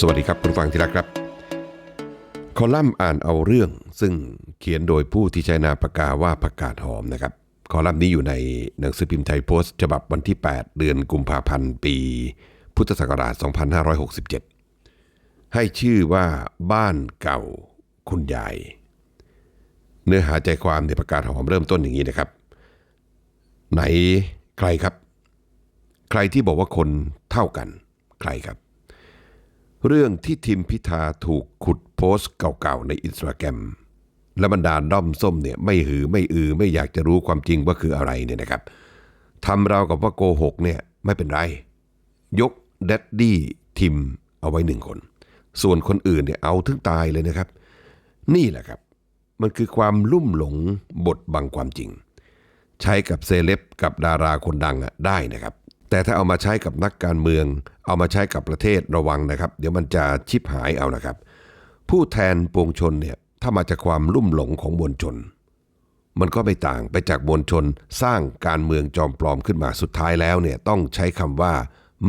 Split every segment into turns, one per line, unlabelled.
สวัสดีครับคุณฟังที่รักครับ คอลัมน์อ่านเอาเรื่องซึ่งเขียนโดยผู้ที่ใช้นามปากกาว่าผักกาดหอมนะครับ คอลัมน์นี้อยู่ในหนังสือพิมพ์ไทยโพสต์ ฉบับวันที่ 8 เดือนกุมภาพันธ์ปี พุทธศักราช 2567 ให้ชื่อว่าบ้านเก่าคุณยาย เนื้อหาใจความในประกาศหอมเริ่มต้นอย่างนี้นะครับ ไหนใครครับ ใครที่บอกว่าคนเท่ากัน ใครครับ เรื่องที่ทิมพิธาถูกขุดโพสต์เก่าๆในอินสตาแกรมและบรรดาด้อมส้มเนี่ยไม่หือไม่อือไม่อยากจะรู้ความจริงว่าคืออะไรเนี่ยนะครับทำเราวกับว่าโกหกเนี่ยไม่เป็นไร ยกแดดดี้ทิมเอาไว้หนึ่งคน ส่วนคนอื่นเนี่ยเอาถึงตายเลยนะครับ นี่แหละครับ มันคือความลุ่มหลงบทบังความจริง ใช้กับเซเลบกับดาราคนดังอะได้นะครับ แต่ถ้าเอามาใช้กับนักการเมือง เอามาใช้กับประเทศระวังนะครับ เดี๋ยวมันจะชิบหายเอานะครับ ผู้แทนปวงชนเนี่ยถ้ามาจากความลุ่มหลงของมวลชน มันก็ไม่ต่างไปจากมวลชนสร้างการเมืองจอมปลอมขึ้นมาสุดท้ายแล้วเนี่ยต้องใช้คำว่า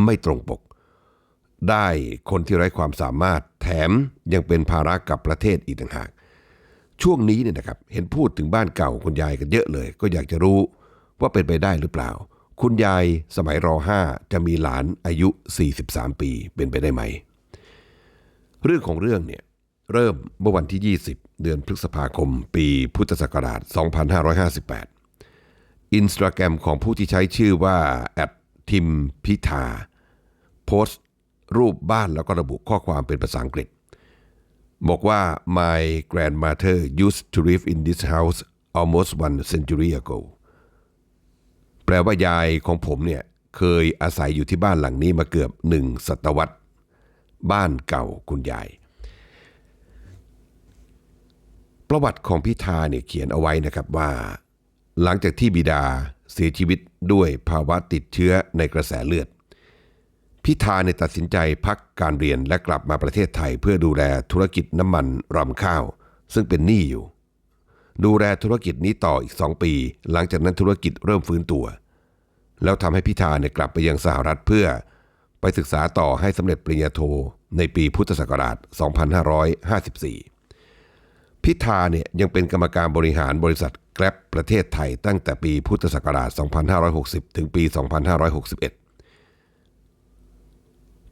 ไม่ตรงปก ได้คนที่ไร้ความสามารถแถมยังเป็นภาระกับประเทศอีกต่างหากช่วงนี้เนี่ยนะครับเห็นพูดถึงบ้านเก่าคุณยายกันเยอะเลย ก็อยากจะรู้ว่าเป็นไปได้หรือเปล่า คุณยายสมัยรห้าจะมีหลานอายุ 43 ปีเป็นไปได้ไหม เรื่องของเรื่องเนี่ยเริ่มเมื่อวันที่ 20 เดือนพฤษภาคม ปีพุทธศักราช 2558 อินสตาแกรมของผู้ที่ใช้ชื่อว่าแอดทิมพิธาโพสต์รูปบ้านแล้วก็ระบุข้อความเป็นภาษาอังกฤษ บอกว่า my grandmother used to live in this house almost one century ago แปลว่ายายของผมเนี่ยเคยอาศัยอยู่ที่บ้านหลังนี้มาเกือบหนึ่งศตวรรษ บ้านเก่าคุณยาย ประวัติของพิธาเนี่ยเขียนเอาไว้นะครับว่า หลังจากที่บิดาเสียชีวิตด้วยภาวะติดเชื้อในกระแสเลือด พิธาเนี่ยตัดสินใจพักการเรียนและกลับมาประเทศไทยเพื่อดูแลธุรกิจน้ำมันรำข้าว ซึ่งเป็นหนี้อยู่ ดูแลธุรกิจนี้ต่ออีก 2 ปี หลังจากนั้นธุรกิจเริ่มฟื้นตัว แล้วทำให้พิธาเนี่ยกลับไปยังสหรัฐเพื่อ ไปศึกษาต่อให้สำเร็จปริญญาโท ในปีพุทธศักราช 2554 พิธาเนี่ยยังเป็นกรรมการบริหารบริษัทแกร็บประเทศไทยตั้งแต่ปีพุทธศักราช 2560 ถึงปี 2561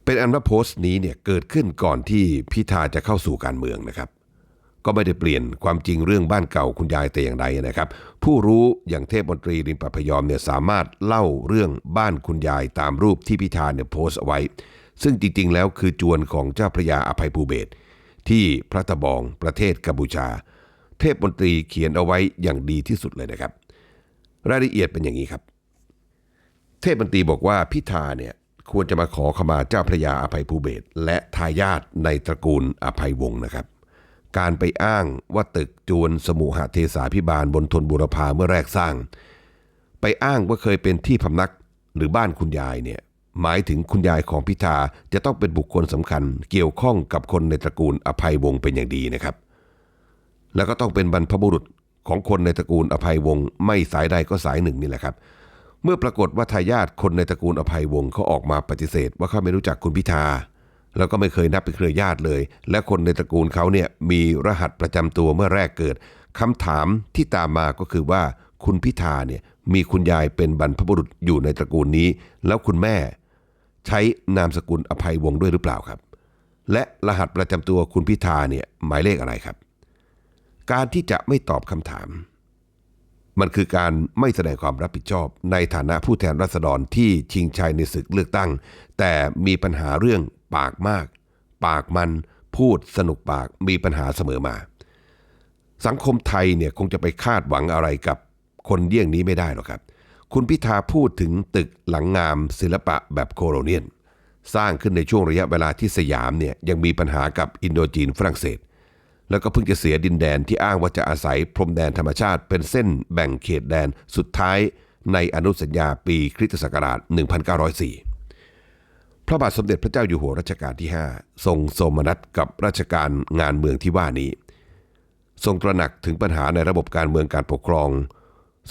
เป็นอันว่าโพสต์นี้เนี่ยเกิดขึ้นก่อนที่พิธาจะเข้าสู่การเมืองนะครับ ก็ไม่ได้เปลี่ยนความจริงเรื่องบ้านเก่าคุณยายแต่อย่างใดนะครับ ผู้รู้อย่างเทพมนตรีริมปะพยอมเนี่ยสามารถเล่าเรื่องบ้านคุณยายตามรูปที่พิธาเนี่ยโพสต์เอาไว้ ซึ่งจริงๆ แล้วคือจวนของเจ้าพระยาอภัยภูเบศที่พระตะบองประเทศกัมพูชา เทพมนตรีเขียนเอาไว้อย่างดีที่สุดเลยนะครับ รายละเอียดเป็นอย่างนี้ครับ เทพมนตรีบอกว่าพิธาเนี่ยควรจะมาขอขมาเจ้าพระยาอภัยภูเบศและทายาทในตระกูลอภัยวงศ์นะครับ การไปอ้างว่าตึกจวนสมุหเทสาพิบาลบนทนบุรพาเมื่อแรกสร้าง ไปอ้างว่าเคยเป็นที่พำนักหรือบ้านคุณยายเนี่ยหมายถึงคุณยายของพิธาจะต้องเป็นบุคคลสำคัญ เกี่ยวข้องกับคนในตระกูลอภัยวงศ์เป็นอย่างดีนะครับ แล้วก็ต้องเป็นบรรพบุรุษของคนในตระกูลอภัยวงศ์ไม่สายใดก็สายหนึ่งนี่แหละครับ เมื่อปรากฏว่าทายาทคนในตระกูลอภัยวงศ์เขาออกมาปฏิเสธ ว่าเขาไม่รู้จักคุณพิธา แล้วก็ไม่เคยนับเป็นเครือญาติเลย และคนในตระกูลเขาเนี่ยมีรหัสประจำตัวเมื่อแรกเกิดคำถามที่ตามมาก็คือว่าคุณพิธาเนี่ยมีคุณยายเป็นบรรพบุรุษอยู่ในตระกูลนี้ แล้วคุณแม่ ใช้นามสกุลอภัยวงศ์ด้วยหรือเปล่าครับ และรหัสประจำตัวคุณพิธาเนี่ยหมายเลขอะไรครับ การที่จะไม่ตอบคำถาม มันคือการไม่แสดงความรับผิดชอบ ในฐานะผู้แทนราษฎรที่ชิงชัยในศึกเลือกตั้ง แต่มีปัญหาเรื่อง ปากมาก ปากมันพูดสนุกปากมีปัญหาเสมอมา สังคมไทยเนี่ยคงจะไปคาดหวังอะไรกับคนเยี่ยงนี้ไม่ได้หรอกครับ คุณพิธาพูดถึงตึกหลังงามศิลปะแบบโคโลเนียน สร้างขึ้นในช่วงระยะเวลาที่สยามเนี่ยยังมีปัญหากับอินโดจีนฝรั่งเศส แล้วก็เพิ่งจะเสียดินแดนที่อ้างว่าจะอาศัยพรมแดนธรรมชาติเป็นเส้นแบ่งเขตแดนสุดท้ายในอนุสัญญาปีคริสตศักราช 1904 พระบาทสมเด็จพระเจ้าอยู่หัวรัชกาลที่ 5 ทรงสมนัตกับราชการงานเมืองที่ว่านี้ ทรงตระหนักถึงปัญหาในระบบการเมืองการปกครอง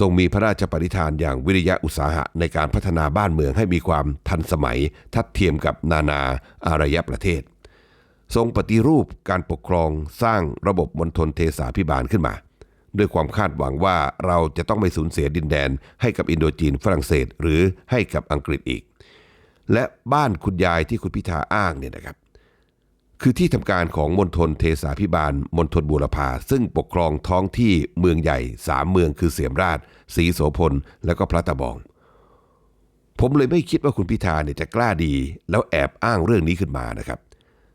ทรงมีพระราชปณิธานอย่างวิริยะอุตสาหะในการพัฒนาบ้านเมืองให้มีความทันสมัยทัดเทียมกับนานาอารยประเทศ ทรงปฏิรูปการปกครองสร้างระบบมณฑลเทศาพิบาลขึ้นมา ด้วยความคาดหวังว่าเราจะต้องไม่สูญเสียดินแดนให้กับอินโดจีนฝรั่งเศสหรือให้กับอังกฤษอีก และบ้านคุณยายที่คุณพิธาอ้างเนี่ยนะครับ คือที่ทำการของมณฑลเทศาพิบาลมณฑลบูรพาซึ่งปกครองท้องที่เมืองใหญ่สามเมืองคือเสียมราชศรีโสพล และก็พระตะบอง ผมเลยไม่คิดว่าคุณพิธาเนี่ยจะกล้าดี แล้วแอบอ้างเรื่องนี้ขึ้นมานะครับ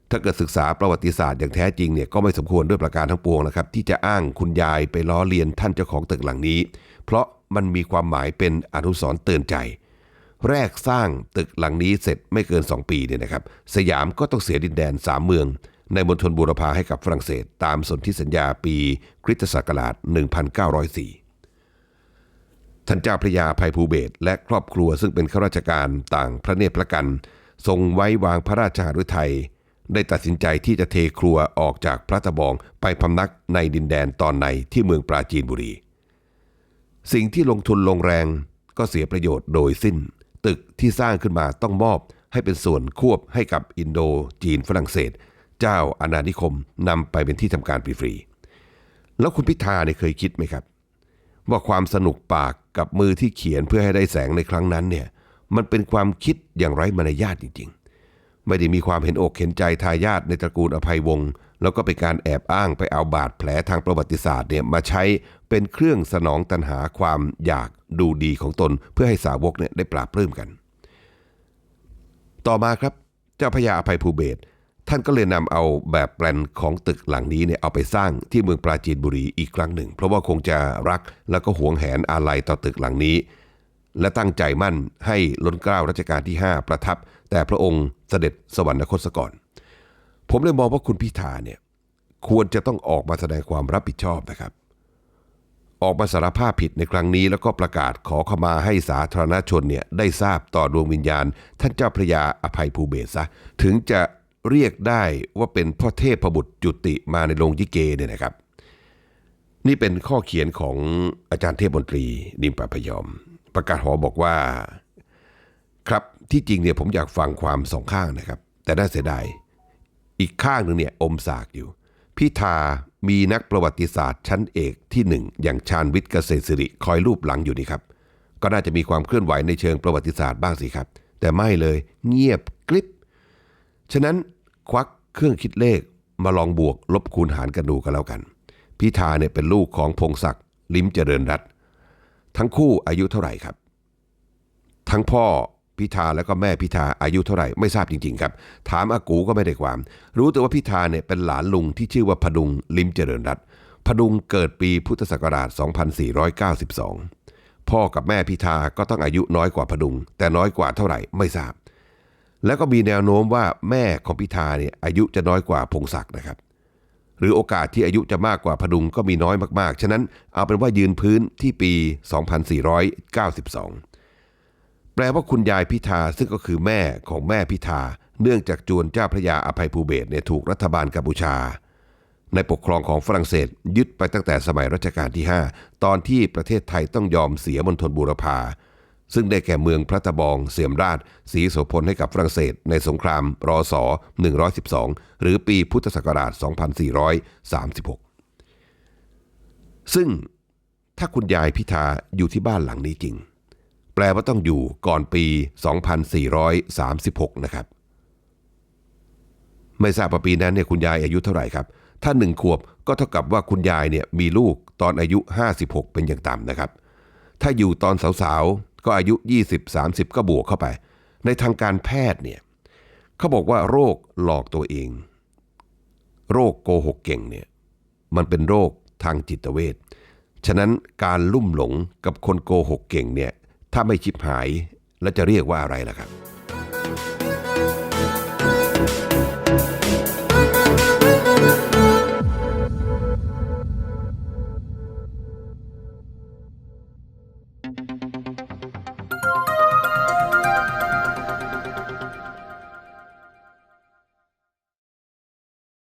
ถ้าเกิดศึกษาประวัติศาสตร์อย่างแท้จริงเนี่ยก็ไม่สมควรด้วยประการทั้งปวงนะครับ ที่จะอ้างคุณยายไปล้อเลียนท่านเจ้าของตึกหลังนี้ เพราะมันมีความหมายเป็นอนุสรณ์เตือนใจ แรกสร้างตึกหลังนี้เสร็จไม่เกิน 2 ปีเนี่ยนะครับ สยามก็ต้องเสียดินแดน 3 เมือง ในมณฑลบูรพาให้กับฝรั่งเศส ตามสนธิสัญญาปีคริสตศักราช 1904 ท่านเจ้าพระยาภัยภูเบศและครอบครัวซึ่งเป็นข้าราชการต่างพระเนตรพระกัน ทรงไว้วางพระราชหฤทัยได้ตัดสินใจที่จะเทครัวออกจากพระตะบองไปพำนักในดินแดนตอนในที่เมืองปราจีนบุรี สิ่งที่ลงทุนลงแรงก็เสียประโยชน์โดยสิ้น ตึกที่สร้างขึ้นมาต้องมอบให้เป็นส่วนควบให้กับอินโดจีนฝรั่งเศส เจ้าอาณานิคมนำไปเป็นที่ทำการฟรีๆแล้วคุณพิธาเนี่ยเคยคิดไหมครับ ว่าความสนุกปากกับมือที่เขียนเพื่อให้ได้แสงในครั้งนั้นเนี่ยมันเป็นความคิดอย่างไร้มารยาทจริงๆ ไม่ได้มีความเห็นอกเห็นใจทายาทในตระกูลอภัยวงศ์ แล้วก็เป็นการแอบอ้างไปเอาบาดแผลทางประวัติศาสตร์เนี่ยมาใช้เป็นเครื่องสนองตันหาความอยากดูดีของตนเพื่อให้สาวกเนี่ยได้ปราบปลื้มกัน ต่อมาครับเจ้าพระยาอภัยภูเบศท่านก็เลยนำเอาแบบแปลนของตึกหลังนี้เนี่ยเอาไปสร้างที่เมืองปราจีนบุรีอีกครั้งหนึ่ง เพราะว่าคงจะรักแล้วก็หวงแหนอาลัยต่อตึกหลังนี้ และตั้งใจมั่นให้ล้นเกล้ารัชกาลที่ 5 ประทับ แต่พระองค์เสด็จสวรรคตซะก่อน ผมเลยมองว่าคุณพิธาเนี่ยควรจะต้องออกมาแสดงความรับผิดชอบนะครับ ออกมาสารภาพผิดในครั้งนี้ แล้วก็ประกาศขอขมาให้สาธารณชนเนี่ยได้ทราบต่อดวงวิญญาณ ท่านเจ้าพระยาอภัยภูเบศซะถึงจะเรียกได้ว่าเป็นพ่อเทพบุตรจุติมาในโรงยิเกเนี่ยนะครับ นี่เป็นข้อเขียนของอาจารย์เทพมนตรีนิมปะพยอม ประกาศหอบอกว่า ครับที่จริงเนี่ยผมอยากฟังความสองข้างนะครับ แต่น่าเสียดาย อีกข้างหนึ่งเนี่ยอมสากอยู่ พิธามีนักประวัติศาสตร์ชั้นเอกที่หนึ่งอย่างชาญวิทย์เกษตรสิริคอยรูปหลังอยู่นี่ครับ ก็น่าจะมีความเคลื่อนไหวในเชิงประวัติศาสตร์บ้างสิครับ แต่ไม่เลยเงียบกริบ ฉะนั้นควักเครื่องคิดเลขมาลองบวกลบคูณหารกันดูกันแล้วกัน พิธาเนี่ยเป็นลูกของพงศักดิ์ลิ้มเจริญรัตทั้งคู่อายุเท่าไหร่ครับ ทั้งพ่อ พิธาแล้วก็แม่พิธาอายุเท่าไหร่ไม่ทราบจริงๆครับ ถามอากูก็ไม่ได้ความ รู้แต่ว่าพิธาเนี่ยเป็นหลานลุงที่ชื่อว่าพดุงลิมเจริญรัตพดุงเกิดปีพุทธศักราช 2492 พ่อกับแม่พิธาก็ต้องอายุน้อยกว่าพดุง แต่น้อยกว่าเท่าไหร่ไม่ทราบ แล้วก็มีแนวโน้มว่าแม่ของพิธาเนี่ยอายุจะน้อยกว่าพงศักดิ์นะครับ หรือโอกาสที่อายุจะมากกว่าพดุงก็มีน้อยมากๆ ฉะนั้นเอาเป็นว่ายืนพื้นที่ปี 2492 แปลว่าคุณยายพิธาซึ่งก็คือแม่ของแม่พิธาเนื่องจากจวนเจ้าพระยาอภัยภูเบศเนี่ยถูกรัฐบาลกัมพูชา ในปกครองของฝรั่งเศส ยึดไปตั้งแต่สมัยรัชกาลที่ 5 ตอนที่ประเทศไทยต้องยอมเสียมณฑลบูรพาซึ่งได้แก่เมืองพระตะบอง เสียมราชศรีโสพลให้กับฝรั่งเศส ในสงครามรอสอ112 หรือปีพุทธศักราช 2436 ซึ่งถ้าคุณยายพิธาอยู่ที่บ้านหลังนี้จริง ลว่าต้องอยู่ก่อนปี 2436 นะครับ ไม่ทราบว่าปีนั้นเนี่ยคุณยายอายุเท่าไหร่ครับ ถ้าหนึ่งขวบก็เท่ากับว่าคุณยายเนี่ยมีลูกตอนอายุ 56 เป็นอย่างต่ำนะครับ ถ้าอยู่ตอนสาวๆ ก็อายุ 20-30 ก็บวกเข้าไป ในทางการแพทย์เนี่ยเขาบอกว่าโรคหลอกตัวเอง โรคโกหกเก่งเนี่ยมันเป็นโรคทางจิตเวชฉะนั้นการลุ่มหลงกับคนโกหกเก่งเนี่ย ถ้าไม่ชิบหายแล้วจะเรียกว่าอะไรล่ะครับ